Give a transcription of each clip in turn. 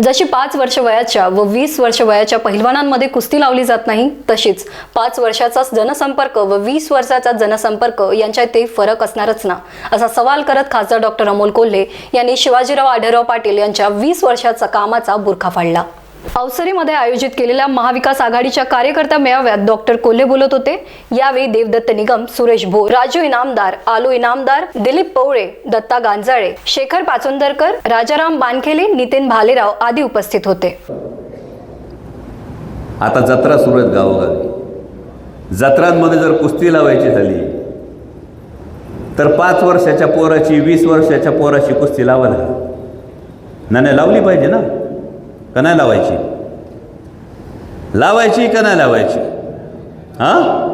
जशी पाच वर्ष वयाच्या व वीस वर्ष वयाच्या पहिलवानांमध्ये कुस्ती लावली जात नाही तशीच पाच वर्षाचा जनसंपर्क व वीस वर्षाचा जनसंपर्क यांच्यातही फरक असणारच ना असा सवाल करत खासदार डॉक्टर अमोल कोल्हे यांनी शिवाजीराव आढळराव पाटील यांच्या वीस वर्षाचा कामाचा बुरखा फाडला. अवसरीमध्ये आयोजित केलेल्या महाविकास आघाडीच्या कार्यकर्ता मेळाव्यात डॉक्टर कोल्हे बोलत होते. यावेळी देवदत्त निगम सुरेश भोर राजू इनामदार आलू इनामदार दिलीप पवळे दत्ता गांजाळे शेखर पाचोंदरकर राजाराम बानखेले नितीन भालेराव आदी उपस्थित होते. आता जत्रा सुरू आहेत गावोगावी. जत्रांमध्ये जर कुस्ती लावायची झाली तर पाच वर्षाच्या पोराची वीस वर्षाच्या पोराची कुस्ती लावायला नाही नाही लावली पाहिजे ना? का नाही लावायची? लावायची का नाही लावायची? हां?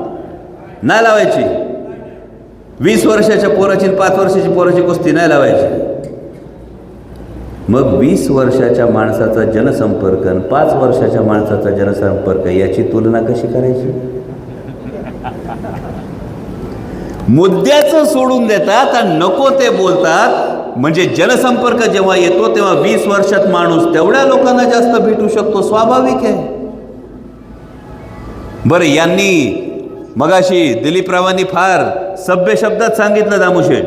नाही लावायची. वीस वर्षाच्या पोराची पाच वर्षाची पोराची कुस्ती नाही लावायची. मग वीस वर्षाच्या माणसाचा जनसंपर्क आणि पाच वर्षाच्या माणसाचा जनसंपर्क याची तुलना कशी करायची? मुद्द्याचं सोडून देतात आणि नको ते बोलतात. म्हणजे जलसंपर्क जेव्हा येतो तेव्हा वीस वर्षात माणूस तेवढ्या लोकांना जास्त भेटू शकतो स्वाभाविक आहे. बरं यांनी मगाशी दिलीपरावांनी फार सभ्य शब्दात सांगितलं दामुशेठ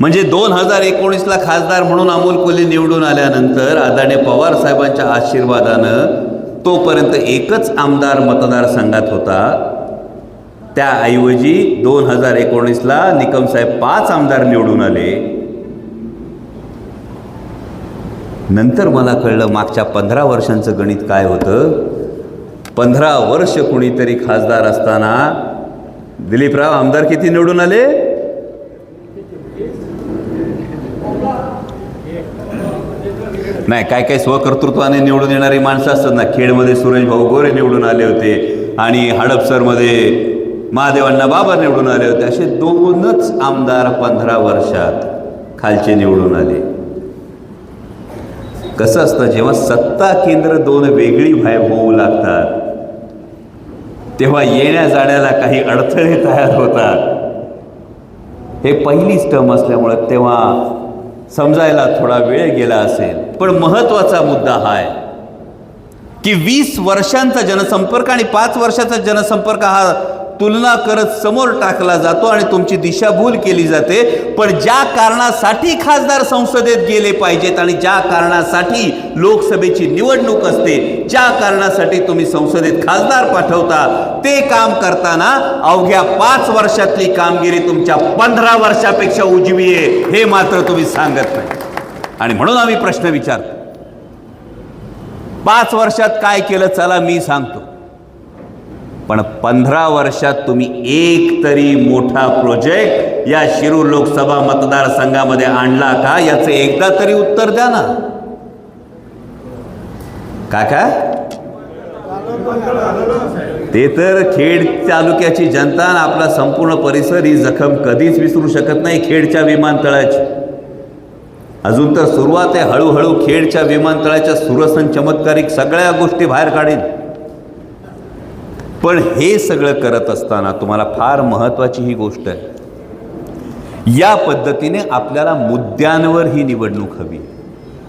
म्हणजे दोन हजार एकोणीसला खासदार म्हणून अमोल कोल्हे निवडून आल्यानंतर आदाने पवार साहेबांच्या आशीर्वादानं तोपर्यंत एकच आमदार मतदारसंघात होता. त्याऐवजी दोन हजार एकोणीसला निकम साहेब पाच आमदार निवडून आले. नंतर मला कळलं मागच्या पंधरा वर्षांचं गणित काय होतं? पंधरा वर्ष कुणीतरी खासदार असताना दिलीपराव आमदार किती निवडून आले? नाही काय काय स्वकर्तृत्वाने निवडून येणारी माणसं असतात ना खेडमध्ये सुरेश भाऊ गोरे निवडून आले होते आणि हडपसरमध्ये महादेवांना बाबा निवडून आले होते. असे दोनच आमदार पंधरा वर्षात खालचे निवडून आले. कसं असतं जेव्हा सत्ता केंद्र दोन वेगळी भाय होऊ लागतात तेव्हा येण्या जाण्याला काही अडथळे तयार होतात. हे पहिलीच टर्म असल्यामुळं तेव्हा समजायला थोडा वेळ गेला असेल. पण महत्त्वाचा मुद्दा हा आहे की वीस वर्षांचा जनसंपर्क आणि पाच वर्षाचा जनसंपर्क हा तुलना करत समोर टाकला जातो आणि तुमची दिशाभूल केली जाते. पण ज्या कारणासाठी खासदार संसदेत गेले पाहिजेत आणि ज्या कारणासाठी लोकसभेची निवडणूक असते ज्या कारणासाठी तुम्ही संसदेत खासदार पाठवता ते काम करताना अवघ्या पाच वर्षातली कामगिरी तुमच्या पंधरा वर्षापेक्षा उजवी आहे हे मात्र तुम्ही सांगत नाही. आणि म्हणून आम्ही प्रश्न विचारतो. पाच वर्षात काय केलं चला मी सांगतो. पण पंधरा वर्षात तुम्ही एक तरी मोठा प्रोजेक्ट या शिरूर लोकसभा मतदारसंघामध्ये आणला का? याचं एकदा तरी उत्तर द्या ना. काका ते तर खेड तालुक्याची जनता आणि आपला संपूर्ण परिसर ही जखम कधीच विसरू शकत नाही खेडच्या विमानतळाची. अजून तर सुरुवात आहे हळूहळू खेडच्या विमानतळाच्या सुरसन चमत्कारिक सगळ्या गोष्टी बाहेर काढीन. पण हे सगळं करत असताना तुम्हाला फार महत्त्वाची ही गोष्ट आहे. या पद्धतीने आपल्याला मुद्द्यांवर ही निवडणूक हवी.